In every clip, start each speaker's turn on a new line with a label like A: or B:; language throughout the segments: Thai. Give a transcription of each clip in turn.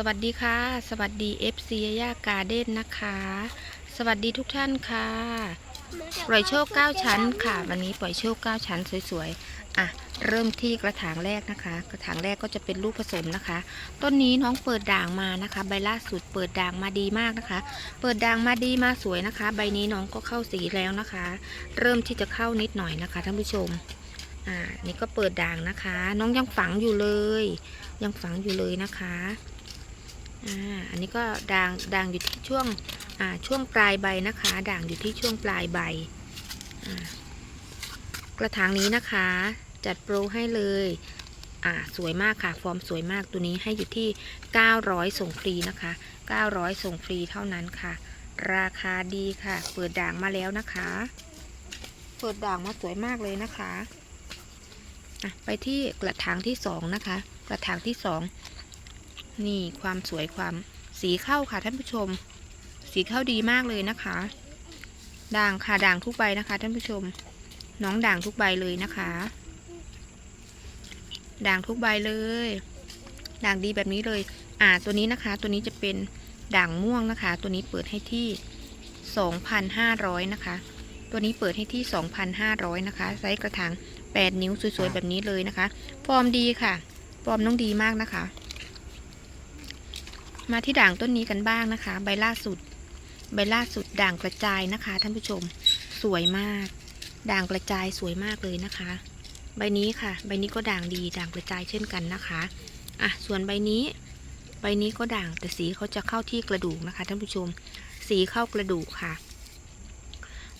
A: สวัสดีค่ะ สวัสดี FC ย่าการ์เด้นนะคะ สวัสดีทุกท่านค่ะ ปล่อยโชค9ชั้นค่ะ วันนี้ปล่อยโชค9ชั้นสวยๆ อะ เริ่มที่กระถางแรกนะคะ กระถางแรกก็จะเป็นลูกผสมนะคะ ต้นนี้น้องเปิดด่างมานะคะ ใบล่าสุดเปิดด่างมาดีมากนะคะ เปิดด่างมาดีมาสวยนะคะ ใบนี้น้องก็เข้าสีแล้วนะคะ เริ่มที่จะเข้านิดหน่อยนะคะท่านผู้ชม อ่า นี่ก็เปิดด่างนะคะ น้องยังฝังอยู่เลย ยังฝังอยู่เลยนะคะ อ่าอันนี้ก็ด่างด่างอยู่ที่ช่วงอ่าช่วงปลายใบนะคะ ด่างอยู่ที่ช่วงปลายใบอ่ากระถางนี้นะคะ จัดโปรให้เลยอ่าสวยมากค่ะ ฟอร์มสวยมากตัวนี้ให้อยู่ที่ 900 ส่งฟรีนะคะ 900 ส่งฟรีเท่านั้นค่ะ ราคาดีค่ะ เปิดด่างมาแล้วนะคะ เปิดด่างมาสวยมากเลยนะคะอะไปที่กระถางที่สองนะคะ กระถางที่สอง นี่ความสวยความสีเข้าค่ะท่านผู้ชม สีเข้าดีมากเลยนะคะ ด่างค่ะด่างทุกใบนะคะ ท่านผู้ชม น้องด่างทุกใบเลยนะคะ ด่างทุกใบเลย ด่างดีแบบนี้เลย อ่าตัวนี้นะคะ ตัวนี้จะเป็นด่างม่วงนะคะ ตัวนี้เปิดให้ที่ 2,500 นะคะ ตัวนี้เปิดให้ที่ 2,500 นะคะ ไซส์กระถาง8 นิ้วสวยๆแบบนี้เลยนะคะ ฟอร์มดีค่ะ ฟอร์มน้องดีมากนะคะ มาที่ด่างต้นนี้กันบ้างนะคะ ใบล่าสุด ใบล่าสุดด่างกระจายนะคะ ท่านผู้ชมสวยมาก ด่างกระจายสวยมากเลยนะคะ ใบนี้ค่ะ ใบนี้ก็ด่างดีด่างกระจายเช่นกันนะคะอะส่วนใบนี้ ใบนี้ก็ด่างแต่สีเขาจะเข้าที่กระดูกนะคะ ท่านผู้ชม สีเข้ากระดูกค่ะ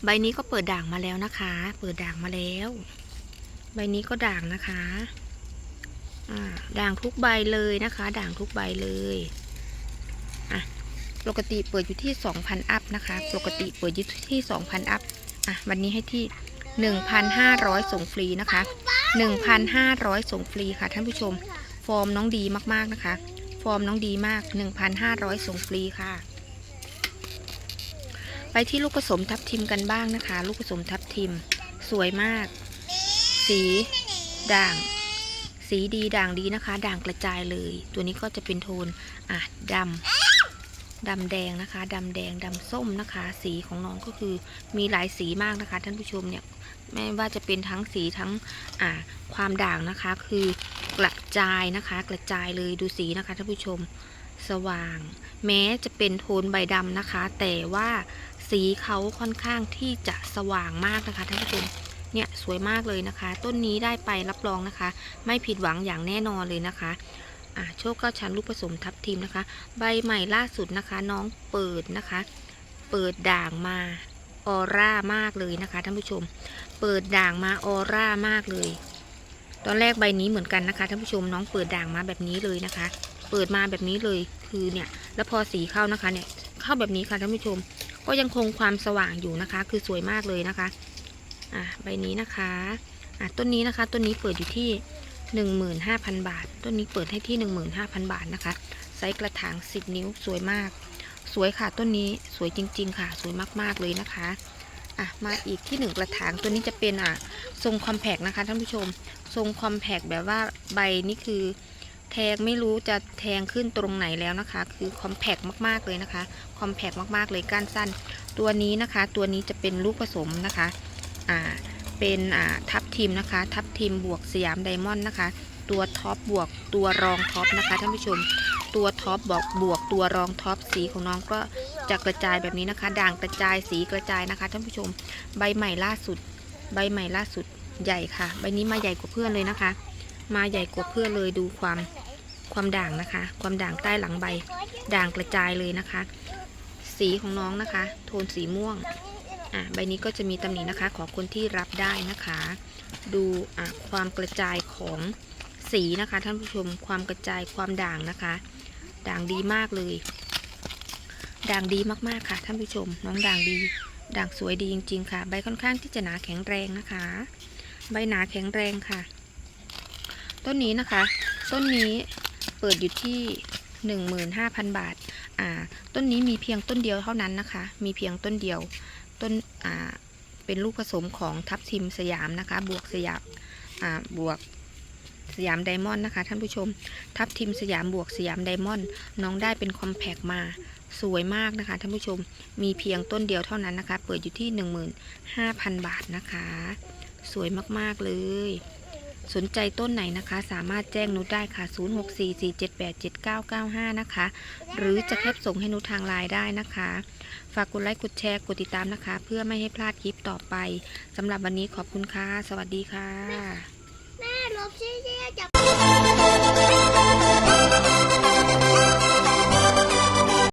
A: ใบนี้ก็เปิดด่างมาแล้วนะคะ เปิดด่างมาแล้ว ใบนี้ก็ด่างนะคะอ่าด่างทุกใบเลยนะคะ ด่างทุกใบเลย ปกติเปิดอยู่ที่ 2,000 อัพนะคะ ปกติเปิดอยู่ที่ 2,000 อัพอะวันนี้ให้ที่ 1,500 ส่งฟรีนะคะ 1,500 ส่งฟรีค่ะท่านผู้ชม ฟอร์มน้องดีมากๆนะคะ ฟอร์มน้องดีมาก 1,500 ส่งฟรีค่ะ ไปที่ลูกผสมทับทิมกันบ้างนะคะ ลูกผสมทับทิมสวยมาก สีด่างสีดีด่างดีนะคะ ด่างกระจายเลย ตัวนี้ก็จะเป็นโทนอะดำ ดำแดงนะคะดำแดงดำส้มนะคะ สีของน้องก็คือมีหลายสีมากนะคะ ท่านผู้ชมเนี่ยไม่ว่าจะเป็นทั้งสีทั้งอ่าความด่างนะคะ คือกระจายนะคะ กระจายเลยดูสีนะคะท่านผู้ชมสว่าง แม้จะเป็นโทนใบดำนะคะ แต่ว่าสีเขาค่อนข้างที่จะสว่างมากนะคะท่านผู้ชมเนี่ยสวยมากเลยนะคะ ต้นนี้ได้ไปรับรองนะคะ ไม่ผิดหวังอย่างแน่นอนเลยนะคะ อ่าโชคเก้าชั้นลูกผสมทับทิมนะคะ ใบใหม่ล่าสุดนะคะ น้องเปิดนะคะ เปิดด่างมาออร่ามากเลยนะคะท่านผู้ชม เปิดด่างมาออร่ามากเลย ตอนแรกใบนี้เหมือนกันนะคะท่านผู้ชมน้องเปิดด่างมาแบบนี้เลยนะคะ เปิดมาแบบนี้เลยคือเนี่ยแล้วพอสีเข้านะคะเนี่ยเข้าแบบนี้ค่ะท่านผู้ชม ก็ยังคงความสว่างอยู่นะคะ คือสวยมากเลยนะคะอะใบนี้นะคะอะต้นนี้นะคะต้นนี้เปิดอยู่ที่ 15,000 บาท ต้นนี้เปิดให้ที่ 15,000 บาทนะคะ ไซส์กระถาง 10 นิ้วสวยมาก สวยค่ะต้นนี้สวยจริง ๆ ค่ะ สวยมากๆเลยนะคะอะมาอีกที่หนึ่งกระถางตัวนี้จะเป็นอะทรงคอมแพกนะคะท่านผู้ชม ทรงคอมแพกแบบว่าใบนี่คือแทงไม่รู้จะแทงขึ้นตรงไหนแล้วนะคะ คือคอมแพกมากๆเลยนะคะคอมแพกมากๆเลยก้านสั้น ตัวนี้นะคะ ตัวนี้จะเป็นลูกผสมนะคะอ่าเป็นอ่าทับทิมนะคะ ทับ ทิมบวกสยามไดมอนด์นะคะ ตัวท็อปบวกตัวรองท็อปนะคะท่านผู้ชม ตัวท็อปบอกบวกตัวรองท็อปสีของน้องก็จะกระจายแบบนี้นะคะ ด่างกระจายสีกระจายนะคะท่านผู้ชม ใบใหม่ล่าสุด ใบใหม่ล่าสุดใหญ่ค่ะ ใบนี้มาใหญ่กว่าเพื่อนเลยนะคะ มาใหญ่กว่าเพื่อนเลยดูความความด่างนะคะ ความด่างใต้หลังใบ ด่างกระจายเลยนะคะ สีของน้องนะคะ โทนสีม่วง อะใบนี้ก็จะมีตำหนินะคะ ของคนที่รับได้นะคะ ดูอะความกระจายของสีนะคะ ท่านผู้ชมความกระจายความด่างนะคะ ด่างดีมากเลย ด่างดีมากๆค่ะ ท่านผู้ชม น้องด่างดี ด่างสวยดีจริง ๆ ค่ะ ใบค่อนข้างที่จะหนาแข็งแรงนะคะ ใบหนาแข็งแรงค่ะ ต้นนี้นะคะ ต้นนี้เปิดอยู่ที่ 15,000 บาท อ่า ต้นนี้มีเพียงต้นเดียวเท่านั้นนะคะ มีเพียงต้นเดียว ต้นอ่าเป็นลูกผสมของทับทิมสยามนะคะ บวกสยามอ่าบวกสยามไดมอนด์นะคะ ท่านผู้ชม ทับทิมสยามบวกสยามไดมอนด์น้องได้เป็นคอมแพกมาสวยมากนะคะท่านผู้ชมมีเพียงต้นเดียวเท่านั้นนะคะ เปิดอยู่ที่ 15,000 บาทนะคะ สวยมาก ๆ เลย สนใจต้นไหนนะคะ สามารถแจ้งนุชได้ค่ะ 0644787995 นะคะ หรือจะแคปส่งให้นุชทางไลน์ได้นะคะ ฝากกดไลค์กดแชร์กดติดตามนะคะ เพื่อไม่ให้พลาดคลิปต่อไปสำหรับวันนี้ขอบคุณค่ะ สวัสดีค่ะ
B: แม่ลบเชี่ยๆจับ